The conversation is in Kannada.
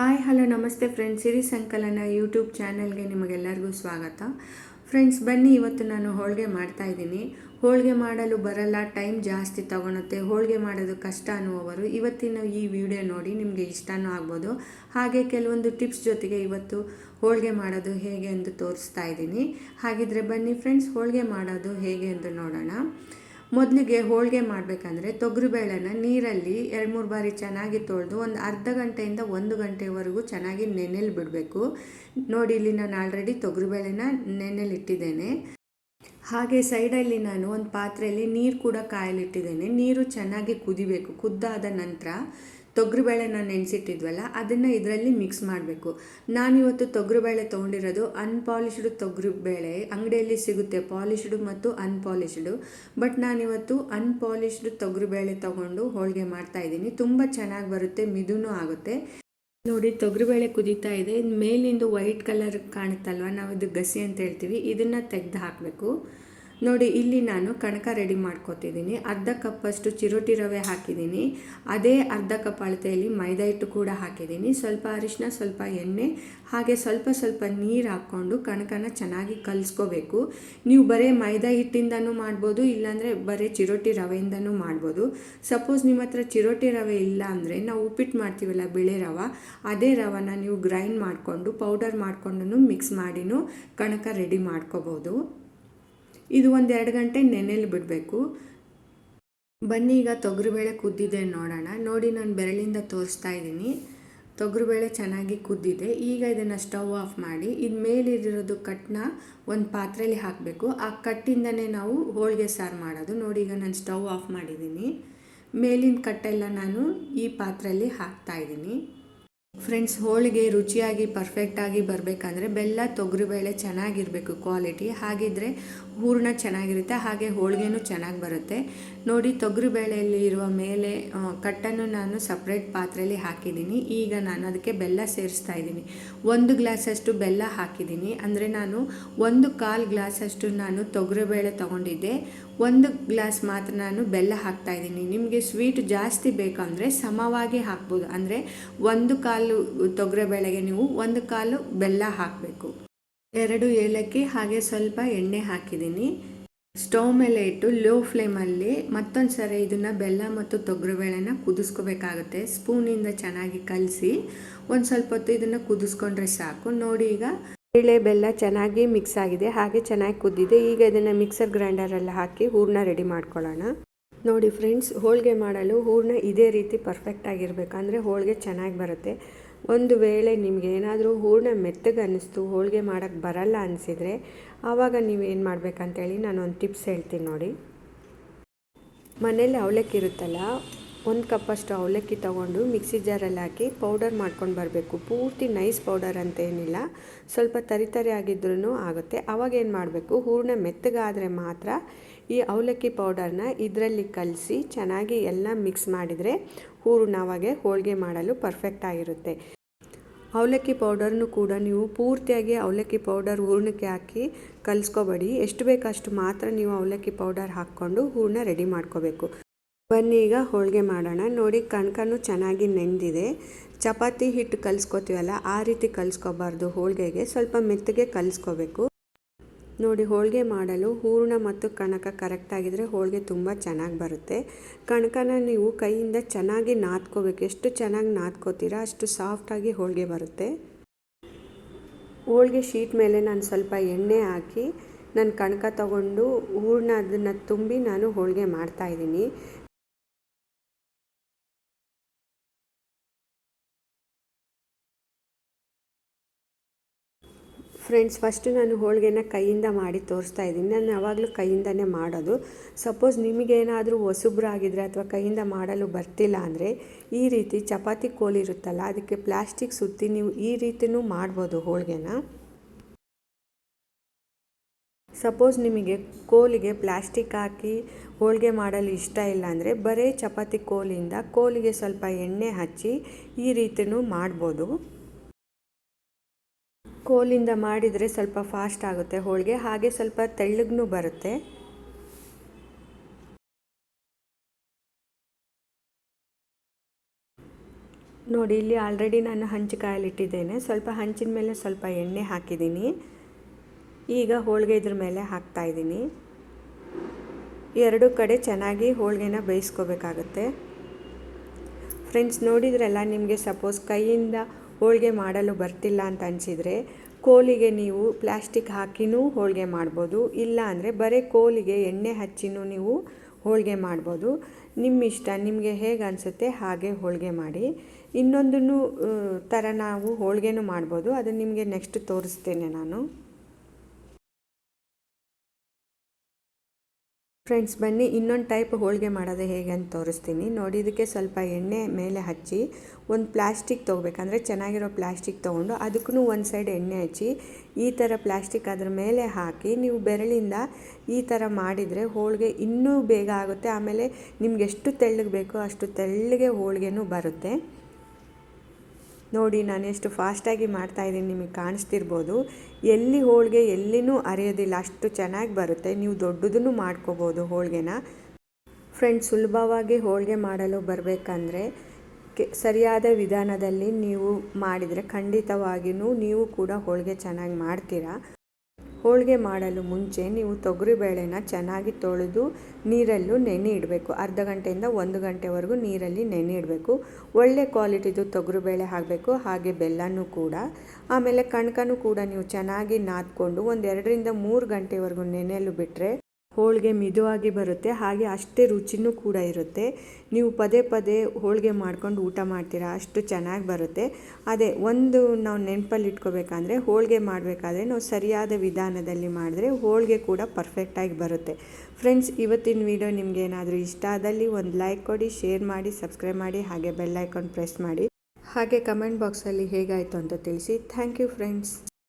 ಹಾಯ್, ಹಲೋ, ನಮಸ್ತೆ ಫ್ರೆಂಡ್ಸ್ ಸಿರಿ ಸಂಕಲನ ಯೂಟ್ಯೂಬ್ ಚಾನಲ್ಗೆ ನಿಮಗೆಲ್ಲರಿಗೂ ಸ್ವಾಗತ. ಫ್ರೆಂಡ್ಸ್ ಬನ್ನಿ, ಇವತ್ತು ನಾನು ಹೋಳಿಗೆ ಮಾಡ್ತಾ ಇದ್ದೀನಿ. ಹೋಳಿಗೆ ಮಾಡಲು ಬರಲ್ಲ ಟೈಮ್ ಜಾಸ್ತಿ ತಗೊಳುತ್ತೆ. ಹೋಳಿಗೆ ಮಾಡೋದು ಕಷ್ಟ ಅನ್ನುವವರು ಇವತ್ತಿನ ಈ ವಿಡಿಯೋ ನೋಡಿ ನಿಮಗೆ ಇಷ್ಟನೂ ಆಗ್ಬೋದು. ಹಾಗೆ ಕೆಲವೊಂದು ಟಿಪ್ಸ್ ಜೊತೆಗೆ ಇವತ್ತು ಹೋಳಿಗೆ ಮಾಡೋದು ಹೇಗೆ ಎಂದು ತೋರಿಸ್ತಾ ಇದ್ದೀನಿ. ಹಾಗಿದ್ರೆ ಬನ್ನಿ ಫ್ರೆಂಡ್ಸ್ ಹೋಳಿಗೆ ಮಾಡೋದು ಹೇಗೆ ಎಂದು ನೋಡೋಣ. ಮೊದಲಿಗೆ ಹೋಳಿಗೆ ಮಾಡಬೇಕಂದ್ರೆ ತೊಗರಿಬೇಳೆನ ನೀರಲ್ಲಿ ಎರಡು ಮೂರು ಬಾರಿ ಚೆನ್ನಾಗಿ ತೊಳೆದು ಒಂದು ಅರ್ಧ ಗಂಟೆಯಿಂದ ಒಂದು ಗಂಟೆವರೆಗೂ ಚೆನ್ನಾಗಿ ನೆನೆಲಿ ಬಿಡಬೇಕು. ನೋಡಿ, ಇಲ್ಲಿ ನಾನು ಆಲ್ರೆಡಿ ತೊಗರಿಬೇಳೆನ ನೆನೆಲಿಟ್ಟಿದ್ದೇನೆ ಹಾಗೆ ಸೈಡಲ್ಲಿ ನಾನು ಒಂದು ಪಾತ್ರೆಯಲ್ಲಿ ನೀರು ಕೂಡ ಕಾಯಲಿಟ್ಟಿದ್ದೇನೆ. ನೀರು ಚೆನ್ನಾಗಿ ಕುದಿಬೇಕು, ಕುದ್ದಾದ ನಂತರ. ತೊಗರಿಬೇಳೆನ ನೆನೆಸಿಟ್ಟಿದ್ವಲ್ಲ, ಅದನ್ನು ಇದರಲ್ಲಿ ಮಿಕ್ಸ್ ಮಾಡಬೇಕು. ನಾನಿವತ್ತು ತೊಗರಿಬೇಳೆ ತೊಗೊಂಡಿರೋದು ಅನ್ಪಾಲಿಶ್ಡ್ ತೊಗರಿಬೇಳೆ. ಅಂಗಡಿಯಲ್ಲಿ ಸಿಗುತ್ತೆ ಪಾಲಿಶ್ಡ್ ಮತ್ತು ಅನ್ಪಾಲಿಶ್ಡು ಬಟ್ ನಾನಿವತ್ತು ಅನ್ಪಾಲಿಶ್ಡ್ ತೊಗರಿಬೇಳೆ ತೊಗೊಂಡು ಹೋಳಿಗೆ ಮಾಡ್ತಾ ಇದ್ದೀನಿ. ತುಂಬ ಚೆನ್ನಾಗಿ ಬರುತ್ತೆ, ಮಿದುನೂ ಆಗುತ್ತೆ. ನೋಡಿ, ತೊಗರಿಬೇಳೆ ಕುದೀತಾ ಇದೆ. ಮೇಲಿಂದು ವೈಟ್ ಕಲರ್ ಕಾಣುತ್ತಲ್ವ? ನಾವು ಇದು ಗಸಿ ಅಂತ ಹೇಳ್ತೀವಿ. ಇದನ್ನು ತೆಗೆದು ಹಾಕಬೇಕು. ನೋಡಿ, ಇಲ್ಲಿ ನಾನು ಕಣಕ ರೆಡಿ ಮಾಡ್ಕೊತಿದ್ದೀನಿ ಅರ್ಧ ಕಪ್ಪಷ್ಟು ಚಿರೋಟಿ ರವೆ ಹಾಕಿದ್ದೀನಿ ಅದೇ ಅರ್ಧ ಕಪ್ ಅಳತೆಯಲ್ಲಿ ಮೈದಾ ಹಿಟ್ಟು ಕೂಡ ಹಾಕಿದ್ದೀನಿ ಸ್ವಲ್ಪ ಅರಿಶಿನ ಸ್ವಲ್ಪ ಎಣ್ಣೆ, ಹಾಗೆ ಸ್ವಲ್ಪ ಸ್ವಲ್ಪ ನೀರು ಹಾಕ್ಕೊಂಡು ಕಣಕನ ಚೆನ್ನಾಗಿ ಕಲಿಸ್ಕೋಬೇಕು. ನೀವು ಬರೀ ಮೈದಾ ಹಿಟ್ಟಿಂದನೂ ಮಾಡ್ಬೋದು, ಇಲ್ಲಾಂದರೆ ಬರೀ ಚಿರೋಟಿ ರವೆಯಿಂದನೂ ಮಾಡ್ಬೋದು. ಸಪೋಸ್ ನಿಮ್ಮ ಹತ್ರ ಚಿರೋಟಿ ರವೆ ಇಲ್ಲ ಅಂದರೆ ನಾವು ಉಪ್ಪಿಟ್ಟು ಮಾಡ್ತೀವಲ್ಲ ಬಿಳೆ ರವೆ, ಅದೇ ರವನ ನೀವು ಗ್ರೈಂಡ್ ಮಾಡಿಕೊಂಡು ಪೌಡರ್ ಮಾಡಿಕೊಂಡು ಮಿಕ್ಸ್ ಮಾಡಿನೂ ಕಣಕ ರೆಡಿ ಮಾಡ್ಕೋಬೋದು. ಇದು ಒಂದು ಎರಡು ಗಂಟೆ ನೆನೆಯಲ್ಲಿ ಬಿಡಬೇಕು. ಬನ್ನಿ, ಈಗ ತೊಗರಿಬೇಳೆ ಕುದ್ದಿದೆ ನೋಡೋಣ. ನೋಡಿ, ನಾನು ಬೆರಳಿಂದ ತೋರಿಸ್ತಾ ಇದ್ದೀನಿ. ತೊಗರಿಬೇಳೆ ಚೆನ್ನಾಗಿ ಕುದ್ದಿದೆ. ಈಗ ಇದನ್ನು ಸ್ಟವ್ ಆಫ್ ಮಾಡಿ, ಇದು ಮೇಲಿರೋದು ಕಟ್ನ ಒಂದು ಪಾತ್ರೆಯಲ್ಲಿ ಹಾಕಬೇಕು. ಆ ಕಟ್ಟಿಂದನೇ ನಾವು ಹೋಳಿಗೆ ಸಾರು ಮಾಡೋದು. ನೋಡಿ, ಈಗ ನಾನು ಸ್ಟವ್ ಆಫ್ ಮಾಡಿದ್ದೀನಿ. ಮೇಲಿನ ಕಟ್ಟೆಲ್ಲ ನಾನು ಈ ಪಾತ್ರೆಯಲ್ಲಿ ಹಾಕ್ತಾ ಇದ್ದೀನಿ. ಫ್ರೆಂಡ್ಸ್, ಹೋಳಿಗೆ ರುಚಿಯಾಗಿ, ಪರ್ಫೆಕ್ಟಾಗಿ ಬರಬೇಕಂದ್ರೆ ಬೆಲ್ಲ, ತೊಗರಿಬೇಳೆ ಚೆನ್ನಾಗಿರಬೇಕು ಕ್ವಾಲಿಟಿ. ಹಾಗಿದ್ರೆ ಹೂರಣ ಚೆನ್ನಾಗಿರುತ್ತೆ, ಹಾಗೆ ಹೋಳಿಗೆನೂ ಚೆನ್ನಾಗಿ ಬರುತ್ತೆ. ನೋಡಿ ತೊಗರಿಬೇಳೆಯಲ್ಲಿ ಇರುವ ಮೇಲೆ ಕಟ್ಟನ್ನು ನಾನು ಸಪ್ರೇಟ್ ಪಾತ್ರೆಯಲ್ಲಿ ಹಾಕಿದ್ದೀನಿ. ಈಗ ನಾನು ಅದಕ್ಕೆ ಬೆಲ್ಲ ಸೇರಿಸ್ತಾ ಇದ್ದೀನಿ. ಒಂದು ಗ್ಲಾಸಷ್ಟು ಬೆಲ್ಲ ಹಾಕಿದ್ದೀನಿ. ಅಂದರೆ ನಾನು ಒಂದು ಕಾಲು ಗ್ಲಾಸಷ್ಟು ನಾನು ತೊಗರಿಬೇಳೆ ತೊಗೊಂಡಿದ್ದೆ. ಒಂದು ಗ್ಲಾಸ್ ಮಾತ್ರ ನಾನು ಬೆಲ್ಲ ಹಾಕ್ತಾ ಇದ್ದೀನಿ. ನಿಮಗೆ ಸ್ವೀಟ್ ಜಾಸ್ತಿ ಬೇಕಂದರೆ ಸಮವಾಗಿ ಹಾಕ್ಬೋದು. ಅಂದರೆ ಒಂದು ಕಾಲು ತೊಗರಿಬೇಳೆಗೆ ನೀವು ಒಂದು ಕಾಲು ಬೆಲ್ಲ ಹಾಕಬೇಕು. ಎರಡು ಏಲಕ್ಕಿ ಹಾಗೆ ಸ್ವಲ್ಪ ಎಣ್ಣೆ ಹಾಕಿದ್ದೀನಿ. ಸ್ಟವ್ ಮೇಲೆ ಇಟ್ಟು ಲೋ ಫ್ಲೇಮಲ್ಲಿ ಮತ್ತೊಂದು ಸರಿ ಇದನ್ನು ಬೆಲ್ಲ ಮತ್ತು ತೊಗರಿಬೇಳೆನ ಕುದಿಸ್ಕೋಬೇಕಾಗುತ್ತೆ. ಸ್ಪೂನಿಂದ ಚೆನ್ನಾಗಿ ಕಲಸಿ ಒಂದು ಸ್ವಲ್ಪ ಹೊತ್ತು ಇದನ್ನು ಕುದಿಸ್ಕೊಂಡ್ರೆ ಸಾಕು. ನೋಡಿ ಈಗ ಬೇಳೆ ಬೆಲ್ಲ ಚೆನ್ನಾಗಿ ಮಿಕ್ಸ್ ಆಗಿದೆ. ಹಾಗೆ ಚೆನ್ನಾಗಿ ಕುದ್ದಿದೆ. ಈಗ ಇದನ್ನು ಮಿಕ್ಸರ್ ಗ್ರೈಂಡರಲ್ಲಿ ಹಾಕಿ ಹೂರಣ ರೆಡಿ ಮಾಡ್ಕೊಳ್ಳೋಣ. ನೋಡಿ ಫ್ರೆಂಡ್ಸ್ ಹೋಳಿಗೆ ಮಾಡಲು ಹೂರಣ ಇದೇ ರೀತಿ ಪರ್ಫೆಕ್ಟ್ ಆಗಿರಬೇಕು. ಅಂದರೆ ಹೋಳಿಗೆ ಚೆನ್ನಾಗಿ ಬರುತ್ತೆ. ಒಂದು ವೇಳೆ ನಿಮಗೆ ಏನಾದರೂ ಹೂರ್ಣ ಮೆತ್ತಗೆ ಅನ್ನಿಸ್ತು, ಹೋಳಿಗೆ ಮಾಡೋಕ್ಕೆ ಬರಲ್ಲ ಅನಿಸಿದರೆ ಆವಾಗ ನೀವು ಏನು ಮಾಡಬೇಕಂತೇಳಿ ನಾನು ಒಂದು ಟಿಪ್ಸ್ ಹೇಳ್ತೀನಿ ನೋಡಿ. ಮನೇಲಿ ಅವಲಕ್ಕಿ ಇರುತ್ತಲ್ಲ ಒಂದು ಕಪ್ಪಷ್ಟು ಅವಲಕ್ಕಿ ತಗೊಂಡು ಮಿಕ್ಸಿ ಜಾರಲ್ಲಿ ಹಾಕಿ ಪೌಡರ್ ಮಾಡ್ಕೊಂಡು ಬರಬೇಕು. ಪೂರ್ತಿ ನೈಸ್ ಪೌಡರ್ ಅಂತ ಏನಿಲ್ಲ. ಸ್ವಲ್ಪ ತರಿ ತರಿ ಆಗಿದ್ರೂ ಆಗುತ್ತೆ. ಅವಾಗ ಏನು ಮಾಡಬೇಕು? ಹೂರಣ ಮೆತ್ತಗಾದರೆ ಮಾತ್ರ ಈ ಅವಲಕ್ಕಿ ಪೌಡರ್ನ ಇದರಲ್ಲಿ ಕಲಸಿ ಚೆನ್ನಾಗಿ ಎಲ್ಲ ಮಿಕ್ಸ್ ಮಾಡಿದರೆ ಹೂರಣವಾಗೆ ಹೋಳಿಗೆ ಮಾಡಲು ಪರ್ಫೆಕ್ಟ್ ಆಗಿರುತ್ತೆ. ಅವಲಕ್ಕಿ ಪೌಡರ್ನು ಕೂಡ ನೀವು ಪೂರ್ತಿಯಾಗಿ ಅವಲಕ್ಕಿ ಪೌಡರ್ ಹೂರ್ಣಕ್ಕೆ ಹಾಕಿ ಕಲಿಸ್ಕೋಬೇಡಿ. ಎಷ್ಟು ಬೇಕಷ್ಟು ಮಾತ್ರ ನೀವು ಅವಲಕ್ಕಿ ಪೌಡರ್ ಹಾಕ್ಕೊಂಡು ಹೂರಣ ರೆಡಿ ಮಾಡ್ಕೋಬೇಕು. ಬನ್ನಿ ಈಗ ಹೋಳಿಗೆ ಮಾಡೋಣ. ನೋಡಿ ಕಣ್ಕನು ಚೆನ್ನಾಗಿ ನೆಂದಿದೆ. ಚಪಾತಿ ಹಿಟ್ಟು ಕಲಿಸ್ಕೋತೀವಲ್ಲ, ಆ ರೀತಿ ಕಲಿಸ್ಕೋಬಾರ್ದು ಹೋಳಿಗೆಗೆ. ಸ್ವಲ್ಪ ಮೆತ್ತಗೆ ಕಲಿಸ್ಕೋಬೇಕು. ನೋಡಿ ಹೋಳಿಗೆ ಮಾಡಲು ಹೂರಣ ಮತ್ತು ಕಣಕ ಕರೆಕ್ಟಾಗಿದ್ದರೆ ಹೋಳಿಗೆ ತುಂಬ ಚೆನ್ನಾಗಿ ಬರುತ್ತೆ. ಕಣಕನ ನೀವು ಕೈಯಿಂದ ಚೆನ್ನಾಗಿ ನಾದ್ಕೋಬೇಕು. ಎಷ್ಟು ಚೆನ್ನಾಗಿ ನಾದ್ಕೋತೀರಾ ಅಷ್ಟು ಸಾಫ್ಟಾಗಿ ಹೋಳಿಗೆ ಬರುತ್ತೆ. ಹೋಳಿಗೆ ಶೀಟ್ ಮೇಲೆ ನಾನು ಸ್ವಲ್ಪ ಎಣ್ಣೆ ಹಾಕಿ, ನಾನು ಕಣಕ ತಗೊಂಡು ಹೂರಣ ಅದನ್ನು ತುಂಬಿ ನಾನು ಹೋಳಿಗೆ ಮಾಡ್ತಾಯಿದ್ದೀನಿ ಫ್ರೆಂಡ್ಸ್ ಫಸ್ಟ್ ನಾನು ಹೋಳಿಗೆನ ಕೈಯಿಂದ ಮಾಡಿ ತೋರಿಸ್ತಾ ಇದ್ದೀನಿ. ನಾನು ಯಾವಾಗಲೂ ಕೈಯಿಂದನೇ ಮಾಡೋದು. ಸಪೋಸ್ ನಿಮಗೇನಾದರೂ ಆಗಿದ್ರೆ ಅಥವಾ ಕೈಯಿಂದ ಮಾಡಲು ಬರ್ತಿಲ್ಲ ಅಂದರೆ ಈ ರೀತಿ ಚಪಾತಿ ಕೋಲಿರುತ್ತಲ್ಲ ಅದಕ್ಕೆ ಪ್ಲಾಸ್ಟಿಕ್ ಸುತ್ತಿ ನೀವು ಈ ರೀತಿಯೂ ಮಾಡ್ಬೋದು ಹೋಳಿಗೆನ. ಸಪೋಸ್ ನಿಮಗೆ ಕೋಲಿಗೆ ಪ್ಲಾಸ್ಟಿಕ್ ಹಾಕಿ ಹೋಳಿಗೆ ಮಾಡಲು ಇಷ್ಟ ಇಲ್ಲ ಅಂದರೆ ಬರೀ ಚಪಾತಿ ಕೋಲಿಂದ ಕೋಲಿಗೆ ಸ್ವಲ್ಪ ಎಣ್ಣೆ ಹಚ್ಚಿ ಈ ರೀತಿಯೂ ಮಾಡ್ಬೋದು. ಕೋಲಿಂದ ಮಾಡಿದರೆ ಸ್ವಲ್ಪ ಫಾಸ್ಟ್ ಆಗುತ್ತೆ ಹೋಳಿಗೆ, ಹಾಗೆ ಸ್ವಲ್ಪ ತೆಳ್ಳಗೂ ಬರುತ್ತೆ. ನೋಡಿ, ಇಲ್ಲಿ ಆಲ್ರೆಡಿ ನಾನು ಹಂಚು ಕಾಯಲಿಟ್ಟಿದ್ದೇನೆ. ಸ್ವಲ್ಪ ಹಂಚಿನ ಮೇಲೆ ಸ್ವಲ್ಪ ಎಣ್ಣೆ ಹಾಕಿದ್ದೀನಿ. ಈಗ ಹೋಳಿಗೆ ಇದ್ರ ಮೇಲೆ ಹಾಕ್ತಾ ಇದ್ದೀನಿ. ಎರಡು ಕಡೆ ಚೆನ್ನಾಗಿ ಹೋಳಿಗೆನ ಬೇಯಿಸ್ಕೋಬೇಕಾಗತ್ತೆ. ಫ್ರೆಂಡ್ಸ್ ನೋಡಿದ್ರಲ್ಲ, ನಿಮಗೆ ಸಪೋಸ್ ಕೈಯಿಂದ ಹೋಳಿಗೆ ಮಾಡಲು ಬರ್ತಿಲ್ಲ ಅಂತ ಅನಿಸಿದರೆ ಕೋಲಿಗೆ ನೀವು ಪ್ಲಾಸ್ಟಿಕ್ ಹಾಕಿನೂ ಹೋಳಿಗೆ ಮಾಡ್ಬೋದು. ಇಲ್ಲ ಅಂದರೆ ಬರೀ ಕೋಲಿಗೆ ಎಣ್ಣೆ ಹಚ್ಚಿನೂ ನೀವು ಹೋಳಿಗೆ ಮಾಡ್ಬೋದು. ನಿಮ್ಮ ಇಷ್ಟ ನಿಮಗೆ ಹೇಗೆ ಅನಿಸುತ್ತೆ ಹಾಗೆ ಹೋಳಿಗೆ ಮಾಡಿ. ಇನ್ನೊಂದನ್ನು ಥರ ನಾವು ಹೋಳಿಗೆನೂ ಮಾಡ್ಬೋದು. ಅದನ್ನು ನಿಮಗೆ ನೆಕ್ಸ್ಟ್ ತೋರಿಸ್ತೇನೆ ನಾನು. ಫ್ರೆಂಡ್ಸ್ ಬನ್ನಿ, ಇನ್ನೊಂದು ಟೈಪ್ ಹೋಳಿಗೆ ಮಾಡೋದು ಹೇಗೆ ಅಂತ ತೋರಿಸ್ತೀನಿ. ನೋಡಿ, ಇದಕ್ಕೆ ಸ್ವಲ್ಪ ಎಣ್ಣೆ ಮೇಲೆ ಹಚ್ಚಿ, ಒಂದು ಪ್ಲಾಸ್ಟಿಕ್ ತೊಗೋಬೇಕಂದ್ರೆ ಚೆನ್ನಾಗಿರೋ ಪ್ಲಾಸ್ಟಿಕ್ ತೊಗೊಂಡು ಅದಕ್ಕೂ ಒಂದು ಸೈಡ್ ಎಣ್ಣೆ ಹಚ್ಚಿ, ಈ ಥರ ಪ್ಲಾಸ್ಟಿಕ್ ಅದ್ರ ಮೇಲೆ ಹಾಕಿ, ನೀವು ಬೆರಳಿಂದ ಈ ಥರ ಮಾಡಿದರೆ ಹೋಳಿಗೆ ಇನ್ನೂ ಬೇಗ ಆಗುತ್ತೆ. ಆಮೇಲೆ ನಿಮ್ಗೆ ಎಷ್ಟು ತೆಳ್ಳಗೆ ಬೇಕೋ ಅಷ್ಟು ತೆಳ್ಳಗೆ ಹೋಳಿಗೆನೂ ಬರುತ್ತೆ. ನೋಡಿ, ನಾನು ಎಷ್ಟು ಫಾಸ್ಟಾಗಿ ಮಾಡ್ತಾಯಿದ್ದೀನಿ ನಿಮಗೆ ಕಾಣಿಸ್ತಿರ್ಬೋದು. ಎಲ್ಲಿ ಹೋಳಿಗೆ ಎಲ್ಲಿನೂ ಅರಿಯೋದಿಲ್ಲ, ಅಷ್ಟು ಚೆನ್ನಾಗಿ ಬರುತ್ತೆ. ನೀವು ದೊಡ್ಡದನ್ನು ಮಾಡ್ಕೋಬೋದು ಹೋಳಿಗೆನ. ಫ್ರೆಂಡ್ಸ್ ಸುಲಭವಾಗಿ ಹೋಳಿಗೆ ಮಾಡಲು ಬರಬೇಕಂದ್ರೆ ಸರಿಯಾದ ವಿಧಾನದಲ್ಲಿ ನೀವು ಮಾಡಿದರೆ ಖಂಡಿತವಾಗಿಯೂ ನೀವು ಕೂಡ ಹೋಳಿಗೆ ಚೆನ್ನಾಗಿ ಮಾಡ್ತೀರಾ? ಹೋಳಿಗೆ ಮಾಡಲು ಮುಂಚೆ ನೀವು ತೊಗರಿಬೇಳೆನ ಚೆನ್ನಾಗಿ ತೊಳೆದು ನೀರಲ್ಲೂ ನೆನೆ ಇಡಬೇಕು. ಅರ್ಧ ಗಂಟೆಯಿಂದ ಒಂದು ಗಂಟೆವರೆಗೂ ನೀರಲ್ಲಿ ನೆನೆ ಇಡಬೇಕು. ಒಳ್ಳೆ ಕ್ವಾಲಿಟಿದು ತೊಗರಿಬೇಳೆ ಹಾಕಬೇಕು, ಹಾಗೆ ಬೆಲ್ಲನೂ ಕೂಡ. ಆಮೇಲೆ ಕಣ್ಕನೂ ಕೂಡ ನೀವು ಚೆನ್ನಾಗಿ ನಾದ್ಕೊಂಡು ಒಂದು ಎರಡರಿಂದ ಮೂರು ಗಂಟೆವರೆಗೂ ನೆನೆಯಲು ಬಿಟ್ಟರೆ ಹೋಳಿಗೆ ಮಿದುವಾಗಿ ಬರುತ್ತೆ, ಹಾಗೆ ಅಷ್ಟೇ ರುಚಿನೂ ಕೂಡ ಇರುತ್ತೆ. ನೀವು ಪದೇ ಪದೇ ಹೋಳಿಗೆ ಮಾಡ್ಕೊಂಡು ಊಟ ಮಾಡ್ತೀರಾ, ಅಷ್ಟು ಚೆನ್ನಾಗಿ ಬರುತ್ತೆ. ಅದೇ, ಒಂದು ನಾವು ನೆನಪಲ್ಲಿ ಇಟ್ಕೋಬೇಕಂದ್ರೆ, ಹೋಳಿಗೆ ಮಾಡಬೇಕಾದ್ರೆ ನಾವು ಸರಿಯಾದ ವಿಧಾನದಲ್ಲಿ ಮಾಡಿದ್ರೆ ಹೋಳಿಗೆ ಕೂಡ ಪರ್ಫೆಕ್ಟಾಗಿ ಬರುತ್ತೆ. ಫ್ರೆಂಡ್ಸ್ ಇವತ್ತಿನ ವಿಡಿಯೋ ನಿಮ್ಗೆ ಏನಾದರೂ ಇಷ್ಟ ಆದಲ್ಲಿ ಒಂದು ಲೈಕ್ ಕೊಡಿ ಶೇರ್ ಮಾಡಿ ಸಬ್ಸ್ಕ್ರೈಬ್ ಮಾಡಿ, ಹಾಗೆ ಬೆಲ್ ಐಕಾನ್ ಪ್ರೆಸ್ ಮಾಡಿ. ಹಾಗೆ ಕಮೆಂಟ್ ಬಾಕ್ಸಲ್ಲಿ ಹೇಗಾಯಿತು ಅಂತ ತಿಳಿಸಿ. Thank you friends